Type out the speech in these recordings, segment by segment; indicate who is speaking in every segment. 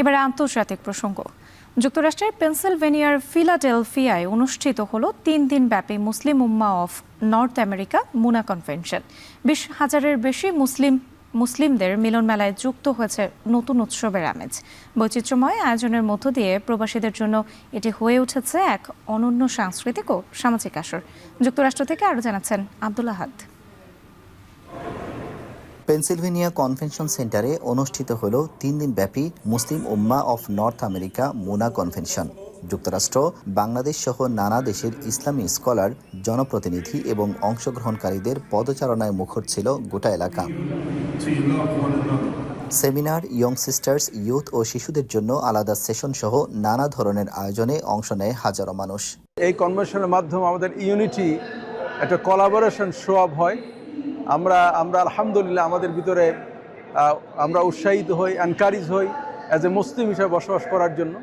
Speaker 1: এবারে আন্তর্জাতিক প্রসঙ্গ। যুক্তরাষ্ট্রের পেনসিলভেনিয়ার ফিলাডেলফিয়ায় অনুষ্ঠিত হল তিন দিন ব্যাপী Muslim Ummah of North America MUNA convention. বিশ হাজারের বেশি মুসলিম, মুসলিমদের মিলন মেলায় যুক্ত হয়েছে নতুন উৎসবের আমেজ। বৈচিত্র্যময় আয়োজনের মধ্য দিয়ে প্রবাসীদের জন্য এটি হয়ে উঠেছে এক অনন্য সাংস্কৃতিক ও সামাজিক আসর। যুক্তরাষ্ট্র থেকে আরও জানাচ্ছেন আব্দুল আহাদ।
Speaker 2: পেনসিলভেনিয়া কনভেনশন সেন্টারে অনুষ্ঠিত হল তিন দিন ব্যাপী Muslim Ummah of North America MUNA convention. যুক্তরাষ্ট্র, বাংলাদেশ সহ নানা দেশের ইসলামী স্কলার, জনপ্রতিনিধি এবং অংশগ্রহণকারীদের পদচারণায় মুখর ছিল গোটা এলাকা। সেমিনার, ইয়ং সিস্টার্স ইউথ ও শিশুদের জন্য আলাদা সেশন সহ নানা ধরনের আয়োজনে অংশ নেয় হাজারো মানুষ।
Speaker 3: এই কনভেনশনের মাধ্যমে আমাদের ইউনিটি একটা কোলাবোরেশন শো আপ হয়। আমরা আমরা আলহামদুলিল্লাহ আমাদের ভিতরে আমরা উৎসাহিত হই এনকারেজ হই অ্যাজ এ মুসলিম হিসাবে বসবাস করার জন্য।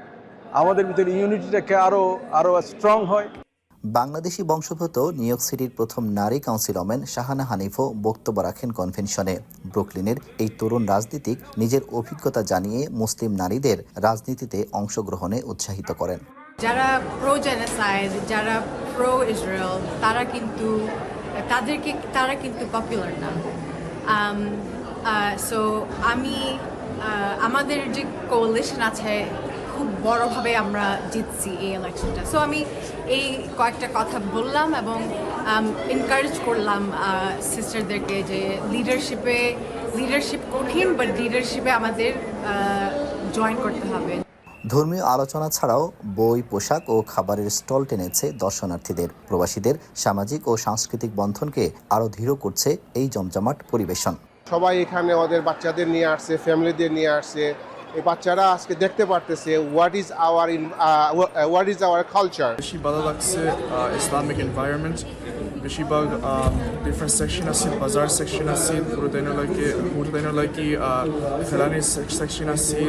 Speaker 3: আমাদের ভিতরে ইউনিটিটাকে আরও আরও স্ট্রং হয়।
Speaker 2: বাংলাদেশি বংশোদ্ভূত নিউইয়র্ক সিটির প্রথম নারী কাউন্সিল কাউন্সিলম্যান শাহানা হানিফও বক্তব্য রাখেন কনভেনশনে। ব্রুকলিনের এই তরুণ রাজনীতিক নিজের অভিজ্ঞতা জানিয়ে মুসলিম নারীদের রাজনীতিতে অংশগ্রহণে উৎসাহিত করেন।
Speaker 4: যারা প্রো জেনোসাইড যারা প্রো ইসরায়েল তারা কিন্তু তাদেরকে, তারা কিন্তু পপুলার না। সো আমি আমাদের যে কোলিশন আছে, খুব বড়ভাবে আমরা জিতছি এই ইলেকশনটা সো আমি এই কয়েকটা কথা বললাম এবং এনকারেজ করলাম সিস্টারদেরকে যে লিডারশিপে লিডারশিপ কঠিন বাট লিডারশিপে আমাদের জয়েন করতে হবে।
Speaker 2: ধর্মীয় আলোচনা ছাড়াও বই, পোশাক ও খাবারের স্টল টেনেছে দর্শনার্থীদের। প্রবাসীদের সামাজিক ও সাংস্কৃতিক বন্ধনকে আরও দৃঢ় করছে এই জমজমাট পরিবেশন।
Speaker 5: সবাই এখানে ওদের বাচ্চাদের নিয়ে আসছে ফ্যামিলিদের নিয়ে আসছে। এই বাচ্চারা আজকে দেখতে পারতেছে what is our what is our culture
Speaker 6: বেশি ভালো লাগছে ইসলামিক এনভায়রনমেন্ট বেশিরভাগ ডিফারেন্ট সেকশন আছে বাজার সেকশন আছে পুরোদিনের লাগে খেলানির সেকশন আছে।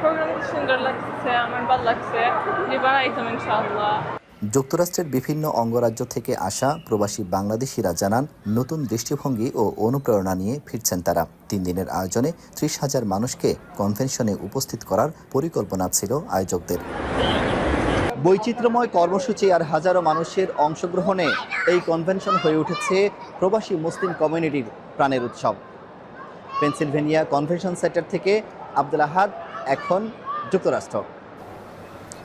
Speaker 7: প্রোগ্রাম সুন্দর লাগছে আমার ভালো লাগছে। এবার আইতাম ইনশাআল্লাহ।
Speaker 2: যুক্তরাষ্ট্রের বিভিন্ন অঙ্গরাজ্য থেকে আসা প্রবাসী বাংলাদেশিরা জানান, নতুন দৃষ্টিভঙ্গি ও অনুপ্রেরণা নিয়ে ফিরছেন তারা। তিন দিনের আয়োজনে ত্রিশ হাজার মানুষকে কনভেনশনে উপস্থিত করার পরিকল্পনা ছিল আয়োজকদের। বৈচিত্র্যময় কর্মসূচি আর হাজারো মানুষের অংশগ্রহণে এই কনভেনশন হয়ে উঠেছে প্রবাসী মুসলিম কমিউনিটির প্রাণের উৎসব। পেনসিলভেনিয়া কনভেনশন সেন্টার থেকে আব্দুল আহাদ, এখন যুক্তরাষ্ট্র।